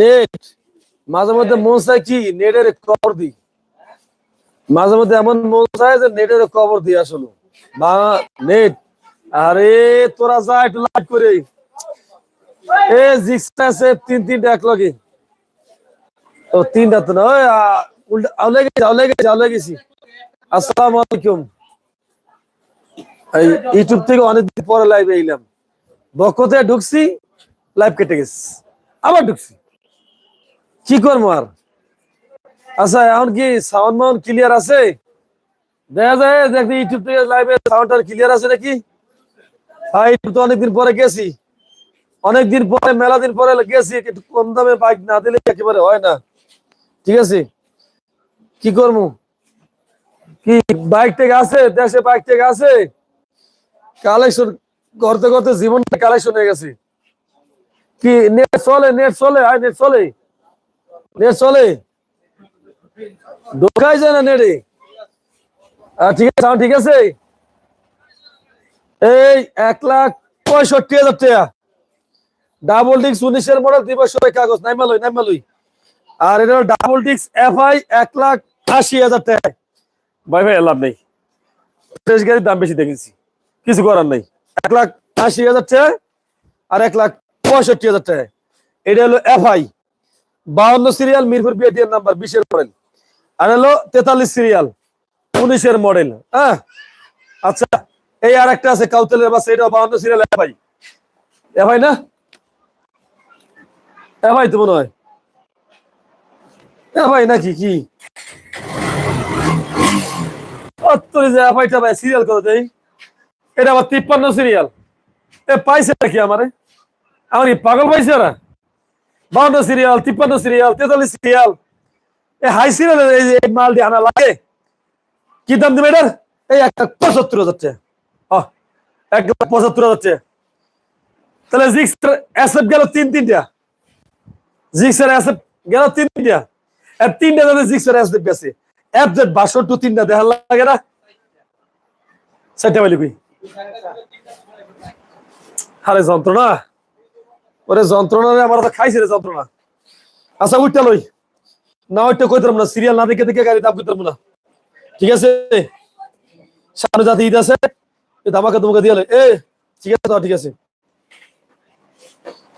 Net. মাঝে মধ্যে মন চায় কি, নেটের কবর দিই। মাঝে মধ্যে এমন মন চায় যে নেটের কবর আসলে। বা নেট, আরে তোরা যা একটু করে। এ জিক্সটা আছে তিন, তিনটা এক লগে ও তিনটা তো না, ওই উল্টা, আউলে গেছি আউলে গেছি আউলে গেছি। আসসালামু আলাইকুম। ইউটিউব থেকে অনেকদিন পরে লাইভে এলাম। বকতে ঢুকছি লাইভ কেটে গেছে। আবার ঢুকছি। কি করব আর? আচ্ছা এখন কি সাউন্ড মাউন্ড ক্লিয়ার আছে? দেখা যায়, দেখি ইউটিউব থেকে লাইভে সাউন্ড আর ক্লিয়ার আছে নাকি? ইউটিউব তো অনেকদিন পরে গেছি। অনেকদিন পরে, মেলা দিন পরে গেছি একটু কম দামে বাইক না দিলে একেবারে হয় না। ঠিক আছে? কি করব? কি বাইক থেকে আছে? দেশে বাইক থেকে আছে? কালেকশন করতে করতে জীবনটা কালেকশন হয়ে গেছে। কি নেট চলে নেট চলে, আয় নেট চলে। চলে। যায় না ঠিক আছে ঠিক আছে? এই এক লাখ পঁয়ষট্টি হাজার টাকা। ডাবল ডিক্স উনিশের মডেল দুই বছরের কাগজ আর এটা ডাবল ডিক্স এক লাখ আশি হাজার টাকা। ভাই ভাই লাভ নেই। ফ্রেশ গাড়ির দাম বেশি দেখেছি। কিছু করার নেই। এক লাখ আশি হাজার টাকা আর এক লাখ পঁয়ষট্টি হাজার টাকা। এটা হলো এফআই। বাউন্ন সিরিয়াল মিরপুর বিএটিএর নাম্বার বিশের মডেল। আর হলো তেতাল্লিশ সিরিয়াল, উনিশের মডেল হ্যাঁ? আচ্ছা এই আর একটা আছে কাউতেলের বাস এটাও বাউন্ন সিরিয়াল এফআই এফআই না? এফআই তো মনে হয়। নাকি কি? এফআইটা ভাই করে দেই? এটা আবার তিপ্পান্ন সিরিয়াল। এ পাইছে নাকি আমারে? আমার কি পাগল পাইছে ওরা? বাউন্ন সিরিয়াল তিপ্পান্ন সিরিয়াল তেতাল্লিশ সিরিয়াল এ হাই সিরিয়াল এই মাল দিয়ে আনা লাগে। কি দাম দেবে এটার? এই এক লাখ পঁচাত্তর হাজার টাকা। এক লাখ পঁচাত্তর হাজার টাকা। তাহলে জিক্স অ্যাসেপ গেল তিন তিনটা। জিক্সের অ্যাসেপ গেল তিন তিনটা। আর তিনটা যাদের জিক্সের অ্যাসেপ গেছে অ্যাপ জেড বাষট্টি তিনটা দেখা লাগে না। সেটা বলি আরে যন্ত্রণা। ওরে যন্ত্রণা রে, আমার তো খাইছে রে যন্ত্রণা। আচ্ছা উঠটা লই। না ওইটা কইতাম না সিরিয়াল না দেখে দেখে গাড়ি দাম কইতাম না। ঠিক আছে? সামনে যাতে ঈদ আছে দামাকা তোমাকে দিয়ে এ, ঠিক আছে ঠিক আছে।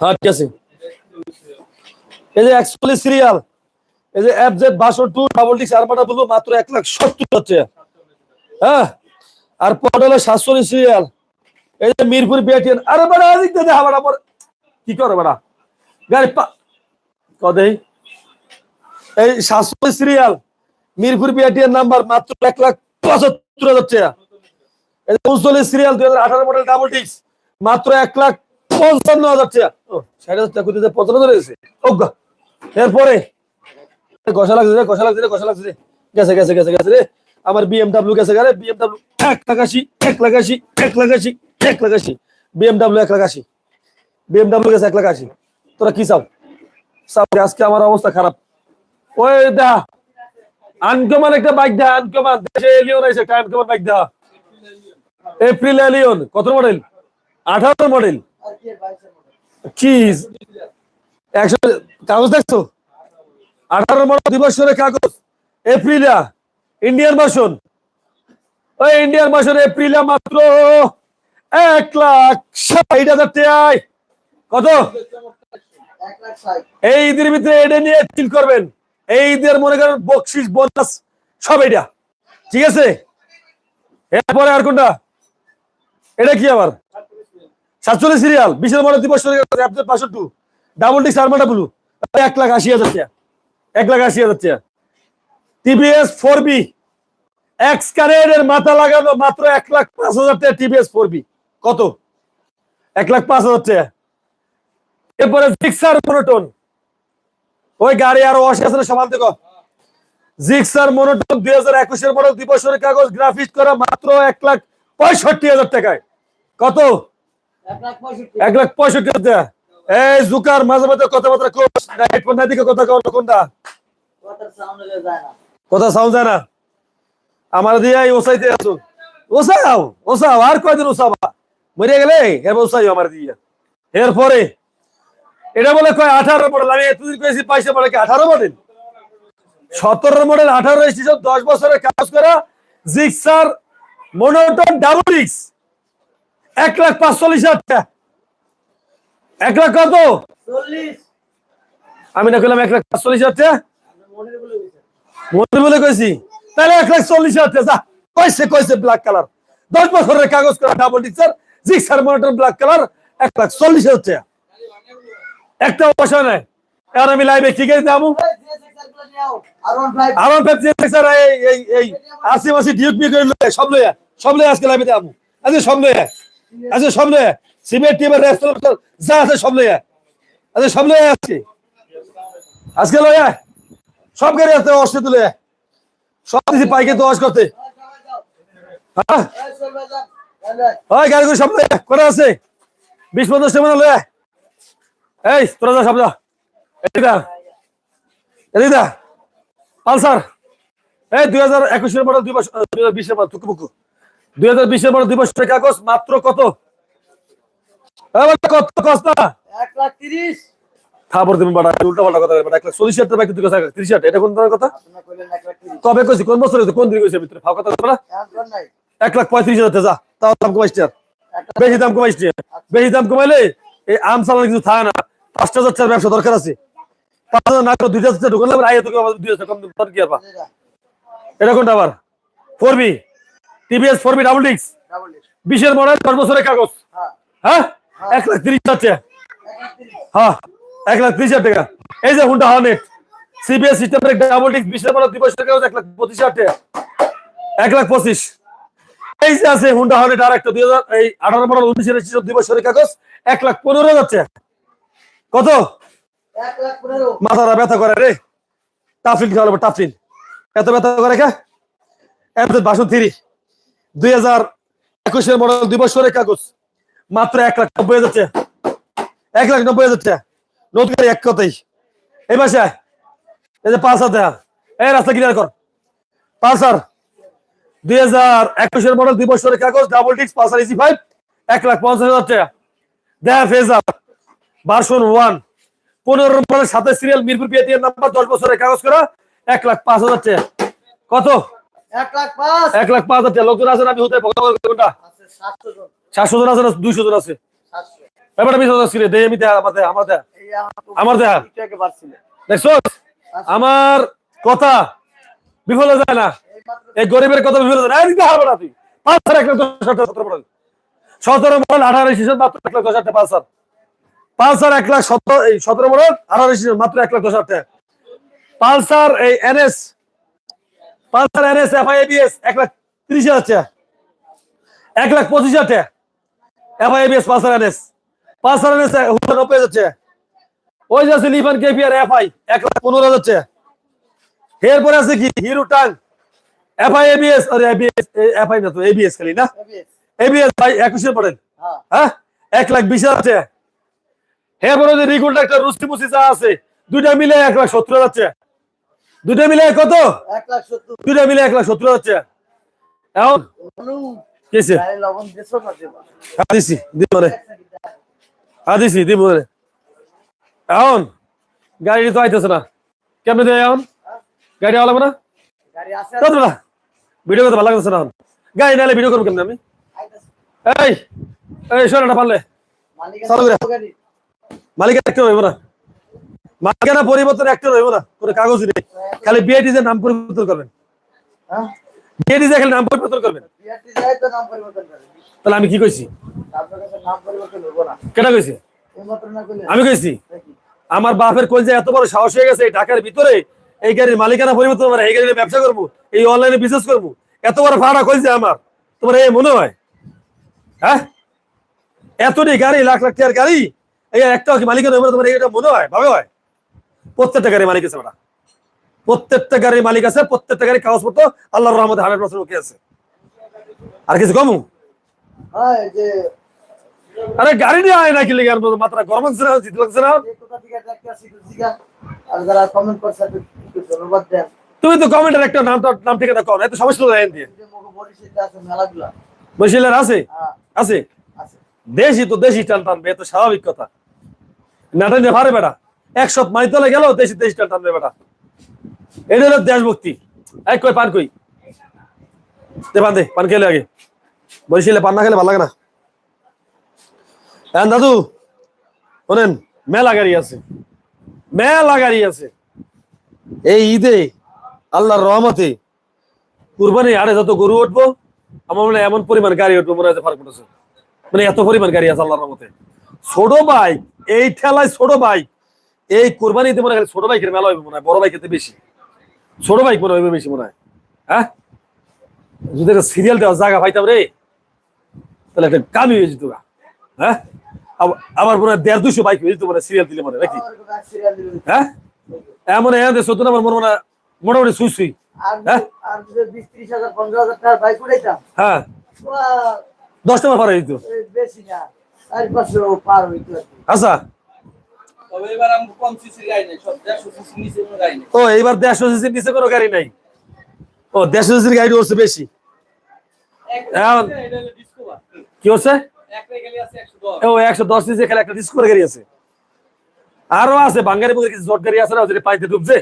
হ্যাঁ ঠিক আছে। এই যে একচল্লিশ সিরিয়াল এই যে এফ জেড বাষট্টি ডাবল ডিক্স আরমাটা বলব মাত্র এক লাখ সত্তর হচ্ছে হ্যাঁ? আর হলো সাতচল্লিশ সিরিয়াল এই যে মিরপুর বিআটিএন আরে বড়, এদিক দিয়ে দেখা বড় বড় কি করে বড় গাড়ি কদেই এই সাতচল্লিশ সিরিয়াল মিরপুর বিআটিএন নাম্বার মাত্র এক লাখ পঁচাত্তর হাজার টাকা। সিরিয়াল দুই হাজার আঠারো মডেল ডাবল মাত্র এক লাখ পঞ্চান্ন হাজার টাকা। ও, ষাট হাজার টাকা হাজার এরপরে, ঘষা লাগছে রে লাগছে রে, ঘষা লাগছে রে। গেছে গেছে গেছে গেছে রে। আমার বিএমডাব্লিউ গেছে গারে বিএমডাব্লিউ এক লাখ এক লাখ এক লাখ এক লাখ আশি বিএমডাব্লিউ এক লাখ আশি। বিএমডাব্লিউ গেছে এক লাখ আশি। তোরা কি চাও? আজকে আমার অবস্থা খারাপ। ওই দা, আনকমান একটা বাইক দা, আনকমান। দেশে এলিয়ন আছে একটা আনকমান বাইক দা। এপ্রিল এলিয়ন, কত মডেল আঠারো মডেল কি একশো, কাগজ দেখছ? আঠারো মডেল দুই কাগজ। এপ্রিলা ইন্ডিয়ান ভার্সন ওই ইন্ডিয়ান ভার্সন এপ্রিলা মাত্র এক লাখ ষাট হাজার টাকায়। কত? এই ঈদের ভিতরে এটা নিয়ে চিল করবেন। এই ঈদের মনে করেন বকশিস, বোনাস, সব এটা। ঠিক আছে? এরপরে আর কোনটা? এটা কি আবার? সাতচল্লিশ সিরিয়াল মডেল দুই বছর পাঁচশো ডাবল ডিক্স আরমাটা ব্লু এক লাখ আশি হাজার এক লাখ আশি হাজার টিভিএস ফোর বি এক্স কারের মাথা লাগানো মাত্র এক লাখ পাঁচ হাজার টাকা টিভিএস ফোর বি কত? এক লাখ পাঁচ হাজার টাকা। এরপরে জিক্সার মনোটন। ওই গাড়ি আরও অসে আছে সমান দেখো। জিক্সার মনোটন দুই হাজার একুশের দুই বছরের কাগজ, গ্রাফিক্স করা মাত্র এক লাখ পঁয়ষট্টি হাজার টাকায়। কত? এক লাখ পঁয়ষট্টি হাজার এই জুকার মাঝে মাঝে কথাবার্তা কথা কও কোনটা? কথা সাউন্ড যায় না। আমার দিয়ে ওসাইতে আছো। ওসাও ওসাও, আর কয়দিন ওসাবা? মরে গেলে, এরপর ওসাই আমার দিয়ে। এরপরে এটা বলে কয় আঠারো মডেল আমি এতদিন কয়েছি পয়সা বলে কি আঠারো মডেল সতেরো মডেল আঠারো রেজিস্ট্রেশন দশ বছরের কাজ করা জিক্সার মনোটন ডাবল এক্স। এক লাখ পাঁচচল্লিশ হাজার এক লাখ কত? আমি না করলাম এক লাখ পাঁচচল্লিশ হাজার মনে বলে কইছি। তাহলে এক লাখ চল্লিশ হাজার টাকা। যা কইছে কইছে ব্ল্যাক কালার দশ বছরের কাগজ করা double Gixxer Gixxer monotone black colour এক লাখ চল্লিশ হাজার টাকা। একটা পয়সা নাই। এখন আমি লাইভে কি করে দামু আমার স্যার এই এই আশি মাসি ডিউক বি করে সব লয়ে সব লয়ে আজকে লাইভে দামু আজকে সব লয়ে, আজকে সব লয়ে সিমেন্ট টিমের রেস্টুরেন্ট যা আছে সব লয়ে। আজকে সব লয়ে আসছে। আজকে লয়ে সব গাড়ি আছে অস্টে তুলে সব দিছি পাইকে অস করতে। হ্যাঁ? গাড়িগুলো সব লয়ে করে আছে? বিশ পঞ্চাশ টাকা লয়ে এই তোরা যা সব যা। এদিকে এদিকে পালসার এই দুই হাজার একুশের মডেল দুই বছর দুই হাজার বিশের মডেল টুকুমুকু দুই হাজার বিশের মডেল দুই বছরের কাগজ মাত্র কত? কত কষ্ট এক লাখ তিরিশ। খাবার তুমি বাড়া উল্টা পাল্টা কথা বাড়া এক লাখ চল্লিশ হাজার টাকা কথা তিরিশ হাজার। এটা কোন কথা? আপনার কইলেন এক লাখ তিরিশ। কবে কইছি? কোন বছর কোন দিন কইছে ভিতরে? ফাও কথা বলা এখন কর নাই। এক লাখ পঁয়ত্রিশ হাজার যা। তাও দাম কমাইছি আর এক লাখ বেশি দাম কমাইছি বেশি দাম কমাইলে এই আম চালানো কিছু থাকে না। পাঁচটা ব্যবসা দরকার আছে। পাঁচ হাজার না করে ঢুকলাম আইয়ে তোকে দুই হাজার এটা কোনটা আবার? Four V. TVS four V double ডিক্স। বিশের মডেল দশ বছরের কাগজ। হ্যাঁ? এক লাখ তিরিশ হাজার টাকা। হ্যাঁ এক লাখ তিরিশ হাজার টাকা। এই যে হুন্ডা হর্নেট। সিবিএস সিস্টেমের ডাবল ডিক্স, বিশের মডেল দুই বছরের কাগজ, এক লাখ পঁচিশ হাজার টাকা। এক লাখ পঁচিশ। এই যে আছে হুন্ডা হর্নেট আর একটা দুই হাজার, এই আঠারো মডেল, উনিশের দুই বছরের কাগজ, এক লাখ পনেরো হাজার টাকা। কত? মাথাটা ব্যথা করে রে। টাফিন খাওয়া লাগবে টাফিন এত ব্যথা করে কে? এত বাসন থ্রি। দুই হাজার একুশের মডেল দুই বছরের কাগজ। মাত্র এক লাখ নব্বই হাজার টাকা। এক লাখ নব্বই হাজার টাকা। নতুন এক কথাই। এই আয়। এই যে পাঁচ হাজার এই রাস্তা ক্লিয়ার কর। পালসার। দুই হাজার একুশের মডেল দুই বছরের কাগজ ডাবল ডিক্স পালসার ইজি ফাইভ এক লাখ পঞ্চাশ হাজার টাকা। দেখা ফেজার। Version one. পনেরো নম্বরের সাথে সিরিয়াল মিরপুর নাম্বার দশ বছরের কাগজ করা এক লাখ পাঁচ হাজার টাকা। কত? এক লাখ পাঁচ। এক লাখ পাঁচ হাজার টাকা। লোকজন আছে আমি হতে কোনটা? সাতশো জন। আছে না দুইশো জন আছে? ব্যাপারটা বিশ হাজার ছিল দেয় আমি দেয়া আমার দেয়া আমার দেয়া। দেখছ? কথা বিফল যায় না। এই গরিবের কথা বিফল যায় না। এদিকে হারবে না তুই। পাঁচ হাজার এক লাখ দশ হাজার সতেরো আঠারো মাত্র এক লাখ দশ হাজার টাকা পাঁচ হাজার। পালসার এক লাখ সতেরো মডেল আঠারো মাত্র এক লাখ দশ হাজার টাকা। পালসার এই এনএস পালসার এনএস এবিএস এক লাখ ত্রিশ হাজার টাকা। এক লাখ পঁচিশ হাজার টাকা। ABS Pulsar NS. Pulsar NS নব্বই হাজার টাকা। ওই যে আছে লিফান কেপিআর এফআই এক লাখ পনেরো হাজার টাকা। এরপরে আছে কি? হিরো টাং। এফআই এবিএস আরে এবিএস এফআই না তো এবিএস খালি না? এবিএস ভাই একুশের মডেল। হ্যাঁ। হ্যাঁ? এক লাখ বিশ হাজার টাকা। এরপরে যে রিগুল একটা রুস্তি মুসি যা আছে দুইটা মিলে এক লাখ সত্তর টাকা। দুইটা মিলে কত? দুইটা মিলে এক লাখ সত্তর এখন কেছে দেবা রে। আদিছি দিব রে। এখন গাড়ি তো আইতেছে না। কেমনে দেয় এখন? গাড়ি আওয়া লাগবে না কত না ভিডিও করতে ভালো লাগতেছে না এখন। গাড়ি নাহলে ভিডিও করব কেমনে আমি। এই এই শোনাটা পারলে। চালু করে। মালিকের একটা হইব না। মালিকানা পরিবর্তন একটা হইব না কোনো কাগজই নেই। খালি বিআইটি যে নাম পরিবর্তন করবেন। হ্যাঁ? বিআইটি যে খালি নাম পরিবর্তন করবেন। তাহলে আমি কি কইছি? আপনার কাছে নাম পরিবর্তন হব না। কেটা কইছি? আমি কইছি আমার বাপের কই যে এত বড় সাহস হয়ে গেছে এই ঢাকার ভিতরে এই গাড়ির মালিকানা পরিবর্তন করে এই গাড়ির ব্যবসা করব এই অনলাইনে বিজনেস করব। এত বড় ভাড়া কই যে আমার? তোমার এই মনে হয়? হ্যাঁ? এতটি গাড়ি লাখ লাখ টাকার গাড়ি এই একটা কি মালিকানা হইবো তোমার এটা মনে হয় ভাবে হয়? প্রত্যেকটা গাড়ি মালিক আছে ওটা প্রত্যেকটা গাড়ির মালিক আছে প্রত্যেকটা গাড়ির কাগজপত্র আল্লাহর রহমতে হান্ড্রেড পার্সেন্ট ওকে আছে। আর কিছু কমু? হ্যাঁ আরে গাড়ি নিয়ে আয় না মাত্রা গরম না লাগছে না? থেকে তুমি তো কমেন্টের একটা নাম নাম ঠিকানা কর এত সমস্যা দিয়ে। আছে আছে? হ্যাঁ আছে? আছে। দেশি তো দেশি টান টানবে এ তো স্বাভাবিক কথা। নাটা নিয়ে পারে বেটা। একশো মাইল তলে গেল, দেশি দেশি টানবে বেটা। এটা হলো দেশভক্তি। এক কই, পান কই? দে পান দে, পান খেলে আগে। বরিশালে পান না খেলে ভালো লাগে না। হ্যাঁ দাদু, শোনেন, মেলা গাড়ি আছে। মেলা গাড়ি আছে। এই ঈদে, আল্লাহর রহমতে, কুরবানি আড়ে যত গরু উঠবো, আমার মনে এমন পরিমাণ গাড়ি উঠবো মনে হয় ফার্ক উঠেছে মানে এত পরিমাণ গাড়ি আছে আল্লাহর রহমতে। ছোট বাইক এই ঠেলায় ছোট বাইক এই কোরবানিতে মনে হয় ছোট বাইকের মেলা হইবে মনে হয় বড় বাইকেতে বেশি। ছোট বাইক মনে হইবে বেশি মনে হয়। হ্যাঁ? যদি একটা সিরিয়াল দেওয়া জায়গা পাইতাম রে তাহলে একটা কামি হয়ে যেত হ্যাঁ? আবার- মনে হয় দেড় দুশো বাইক হয়ে যেত মানে সিরিয়াল দিলে মনে নাকি? আমার হ্যাঁ এমন হ্যাঁ চোদ্দ নম্বর মনে হয় মোটামুটি সুই সুই। হ্যাঁ? আর যদি বিশ ত্রিশ হাজার পনেরো হাজার টাকার বাইক উঠাইতাম হ্যাঁ। বাহ, দশ নম্বর পার হইতো। বেশি না। আচ্ছা। একশো দশ। একটা গাড়ি আছে। আরও আছে বাঙ্গারি বুকের কিছু জট গাড়ি আছে না পাইতে ডুবছে?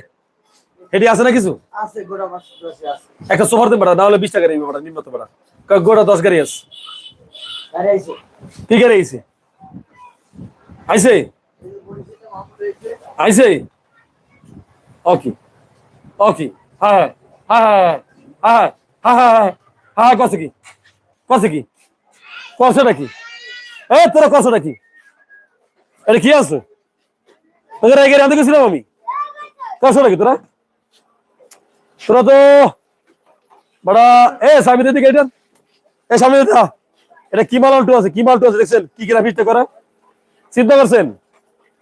এটি আছে না কিছু? একটা সোফার দিন পাঠা না হলে বিশ টাকা নিম্নত পাঠা। গোটা দশ গাড়ি আছে। কি করে আইছে? আইসে আইছে? ওকে ওকে হ্যাঁ হ্যাঁ। হ্যাঁ, হ্যাঁ হ্যাঁ। হ্যাঁ হ্যাঁ হ্যাঁ। হ্যাঁ কসে কি? কি? কি? এ, তোরা কসেটা কি? আরে, কি আছে? তোদের আগে রাঁধে গেছিলাম আমি। কসেটা কি তোরা? তোরা তো বড়া এ স্বামী দিদি কেটে এ স্বামী দিদি এটা কি মাল আলটু আছে? কি মাল্টু আছে দেখছেন? কি গ্রাফিক্সটা করা? চিন্তা করছেন?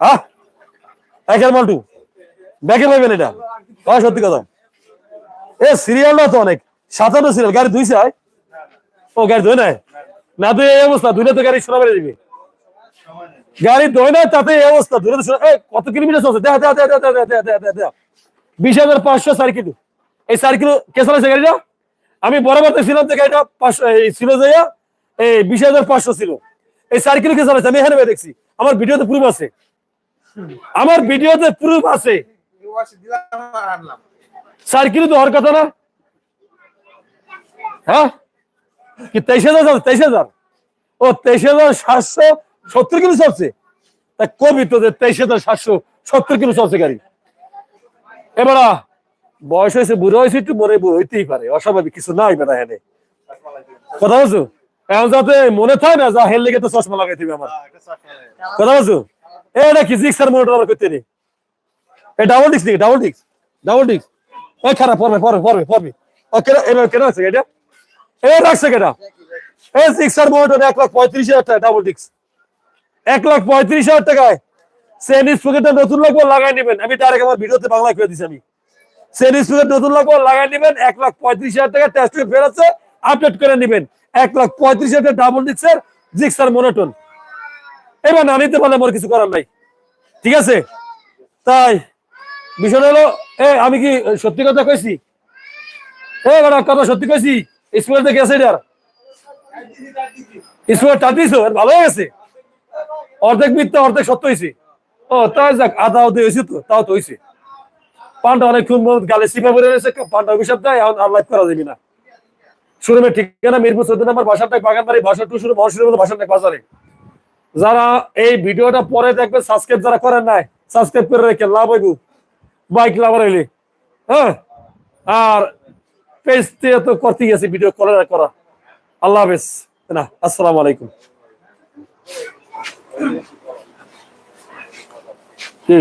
হ্যাঁ একের মাল ব্যাকে এটা। সত্যি কথা। এ সিরিয়ালটা তো অনেক। সাতান্ন সিরিয়াল গাড়ি ধুইছে ও, গাড়ি ধুই নাই? না ধুই এই অবস্থা ধুলে তো গাড়ি শোনা বেড়ে গাড়ি নাই, তাতে এই অবস্থা ধুলে তো কত কিলোমিটার চলছে? দেখা দেখা দেখা দেখা দেখা দেখা দেখা বিশ হাজার পাঁচশো সার্কিট এই সার্কিট গাড়িটা? আমি বরাবর ছিলাম যে গাড়িটা পাঁচশো ছিল যাইয়া বিশ হাজার পাঁচশো ছিল। এই চার কিলো কে চালাইছে আমি এখানে দেখছি। আমার ভিডিওতে প্রুফ আছে। আমার ভিডিওতে প্রুফ আছে। চার কিলো তো হওয়ার কথা না। হ্যাঁ? কি তেইশ হাজার তেইশ হাজার? ও তেইশ হাজার সাতশো সত্তর কিলো চলছে। তা কবি তো তেইশ হাজার সাতশো সত্তর কিলো চলছে গাড়ি। এবারা বয়স হয়েছে, বুড়ো হয়েছে, একটু মনে বুড়ো হইতেই পারে। অস্বাভাবিক, কিছু নাই বেটা হেনে কথা বলছো? এখন যাতে মনে থাকে না যা হেল লেগে তো চশমা লাগাই দিবে আমার। কথা বলছো? এটা কি জিক্সার আবার করতে নেই? ডাবল নাকি ডাবল ডাবল খারাপ পড়বে পড়বে পড়বে পড়বে। ও কেন এবার কেন আছে এটা? এ রাখছে কেটা এক লাখ পঁয়ত্রিশ হাজার টাকা ডাবল ডিস্ক এক লাখ পঁয়ত্রিশ হাজার টাকায় সেনিস পকেটটা নতুন লাগবে লাগাই নেবেন। আমি ডাইরেক্ট আমার ভিডিওতে বাংলা করে দিছি আমি। সেনিস পকেট নতুন লাগবে লাগাই নেবেন। এক লাখ পঁয়ত্রিশ হাজার টাকা টেস্ট ফের আছে আপডেট করে নেবেন। এক লাখ পঁয়ত্রিশ হাজার ডাবল ডিস্কের জিক্সার মোনোটন এবার না নিতে পারলে আমার কিছু করার নাই। ঠিক আছে? তাই বিষয় হলো, এ, আমি কি সত্যি কথা কইছি? এ বেটা কথা সত্যি কইছি স্কুলে দেখে আছে এটার। স্কুলে টাট দিছো ভালো হয়ে গেছে। অর্ধেক মিথ্যা, অর্ধেক সত্য হয়েছে ও, তাই যাক আধা অধে হয়েছে তো, তাও তো হয়েছে পানটা অনেকক্ষণ গালে সিপা পরে রয়েছে, পানটা অভিশাপ দেয়, এখন আর লাইভ করা যাবে না। শুরুমের ঠিকানা মিরপুর চোদ্দ নম্বর বাসারটাক বাগানবাড়ি, বাসা টু শুরু মহাশুরের মতো বাসারটাক বাজারে। যারা এই ভিডিওটা পরে দেখবে সাবস্ক্রাইব যারা করেন নাই সাবস্ক্রাইব করে রেখে লাভ হইব। বাইক লাভার হইলে হ্যাঁ? আর পেজ তো করতেই গেছে ভিডিও করে করা আল্লাহ হাফেজ। না, আসসালামু আলাইকুম। কি?